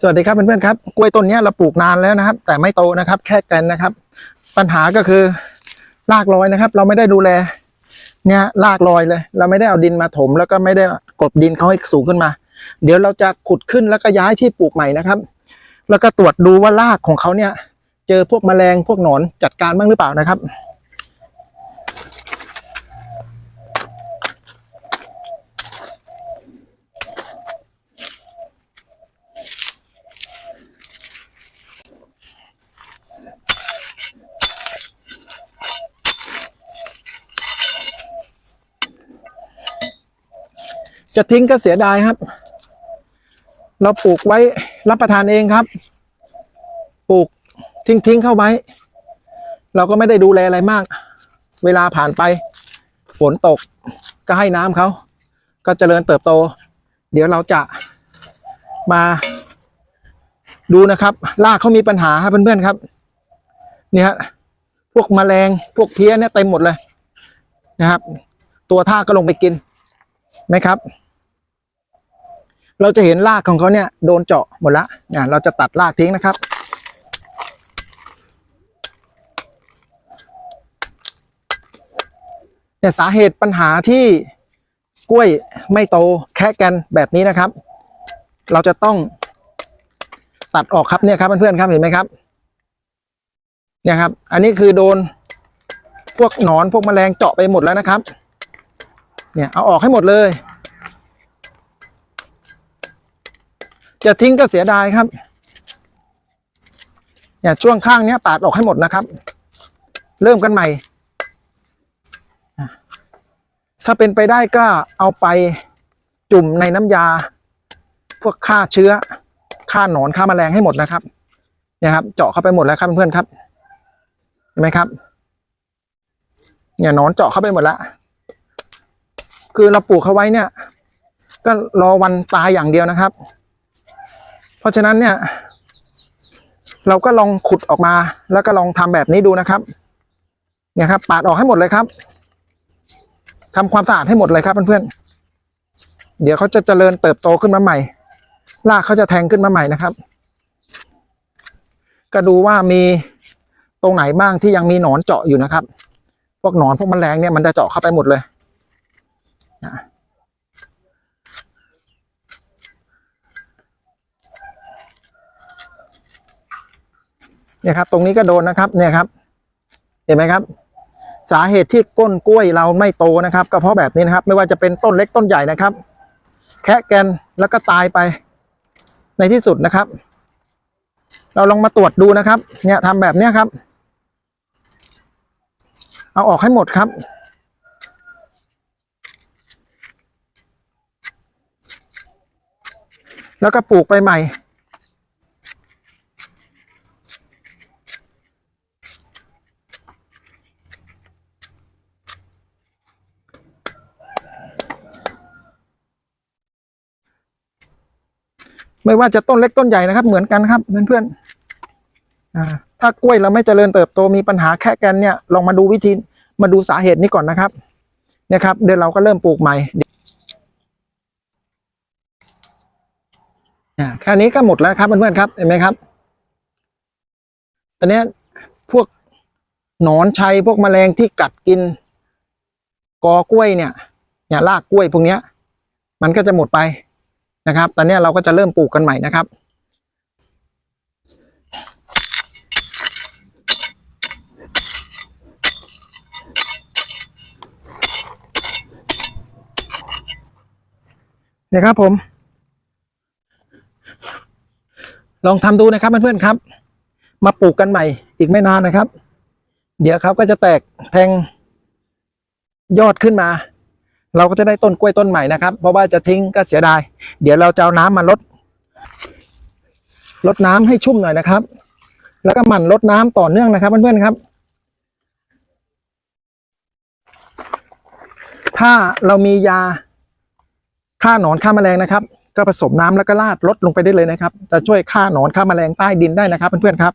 สวัสดีครับเพื่อนๆครับกล้วยต้นนี้เราปลูกนานแล้วนะครับ แต่ไม่โตนะครับ แค่แกนนะครับ ปัญหาก็คือรากลอยนะครับ เราไม่ได้ดูแล เนี่ยรากลอยเลย เราไม่ได้เอาดินมาถม แล้วก็ไม่ได้กลบดินเขาให้สูงขึ้นมา เดี๋ยวเราจะขุดขึ้นแล้วก็ย้ายที่ปลูกใหม่นะครับ แล้วก็ตรวจดูว่ารากของเขาเนี่ย เจอพวกแมลงพวกหนอนจัดการบ้างหรือเปล่านะครับ จะทิ้งก็เสียดายครับ เราปลูกไว้รับประทานเองครับ ปลูกทิ้งทิ้งๆเข้าไว้ เราก็ไม่ได้ดูแลอะไรมาก เวลาผ่านไป ฝนตกก็ให้น้ำเขา ก็เจริญเติบโต เดี๋ยวเราจะมาดูนะครับรากเขามีปัญหาครับเพื่อนๆครับ เนี่ยฮะพวกแมลงพวกเพี้ยเนี่ยเต็มหมดเลยนะครับ ตัวท่าก็ลงไปกิน ไหมครับ เราจะเห็นรากของเขาเนี่ยโดนเจาะหมดละเนี่ยเราจะตัดรากทิ้งนะครับ เนี่ยสาเหตุปัญหาที่กล้วยไม่โตแค่กันแบบนี้นะครับ เราจะต้องตัดออกครับเนี่ยครับเพื่อนๆครับเห็นไหมครับ เนี่ยครับ อันนี้คือโดนพวกหนอนพวกแมลงเจาะไปหมดแล้วนะครับ เนี่ยเอาออกให้หมดเลย จะทิ้งก็เสียดายครับ เนี่ยช่วงข้างเนี้ยปาดออกให้หมดนะครับ เริ่มกันใหม่ ถ้าเป็นไปได้ก็เอาไปจุ่มในน้ำยา พวกฆ่าเชื้อฆ่าหนอนฆ่าแมลงให้หมดนะครับเนี่ยครับ เจาะเข้าไปหมดแล้วครับเพื่อนครับเห็นไหมครับ เนี่ยหนอนเจาะเข้าไปหมดแล้ว คือเราปลูกเขาไว้เนี่ย ก็รอวันตายอย่างเดียวนะครับ เพราะฉะนั้นเนี่ย เราก็ลองขุดออกมา แล้วก็ลองทำแบบนี้ดูนะครับ เนี่ยครับ ปาดออกให้หมดเลยครับทำความสะอาดให้หมดเลยครับเพื่อนๆเดี๋ยวเขาจะเจริญเติบโตขึ้นมาใหม่รากเขาจะแทงขึ้นมาใหม่นะครับ ก็ดูว่ามีตรงไหนบ้างที่ยังมีหนอนเจาะอยู่นะครับ พวกหนอนพวกแมลงเนี่ยมันจะเจาะเข้าไปหมดเลย เนี่ยครับ ตรงนี้ก็โดนนะครับ เนี่ยครับ เห็นไหมครับ สาเหตุที่ก้นกล้วยเราไม่โตนะครับ ก็เพราะแบบนี้นะครับ ไม่ว่าจะเป็นต้นเล็กต้นใหญ่นะครับ แคะแกนแล้วก็ตายไปในที่สุดนะครับ เราลองมาตรวจดูนะครับ เนี่ยทำแบบเนี้ยครับ เอาออกให้หมดครับแล้วก็ปลูกไปใหม่ ไม่ว่าจะต้นเล็กต้นใหญ่นะครับ เหมือนกันครับเพื่อนๆอ่าถ้ากล้วยเราไม่เจริญเติบโตมีปัญหาแค่กันเนี่ยลองมาดูวิธีมาดูสาเหตุนี้ก่อนนะครับเนี่ยครับ เดี๋ยวเราก็เริ่มปลูกใหม่แค่นี้ก็หมดแล้วครับเพื่อนๆครับเห็นไหมครับตอนนี้พวกหนอนชัยพวกแมลงที่กัดกิน กอกล้วยเนี่ยเนี่ยรากกล้วยพวกเนี้ย มันก็จะหมดไป นะครับ ตอนนี้เราก็จะเริ่มปลูกกันใหม่นะครับเนี่ยครับผม ลองทำดูนะครับเพื่อนๆครับ มาปลูกกันใหม่อีกไม่นานนะครับ เดี๋ยวเขาก็จะแตกแทงยอดขึ้นมา เราก็จะได้ต้นกล้วยต้นใหม่นะครับ เพราะว่าจะทิ้งก็เสียดาย เดี๋ยวเราจะเอาน้ำมาลดลดน้ำให้ชุ่มหน่อยนะครับ แล้วก็หมั่นลดน้ำต่อเนื่องนะครับเพื่อนๆครับ ถ้าเรามียาฆ่าหนอนฆ่าแมลงนะครับ ก็ผสมน้ำแล้วก็ราดลดลงไปได้เลยนะครับ จะช่วยฆ่าหนอนฆ่าแมลงใต้ดินได้นะครับเพื่อนๆครับ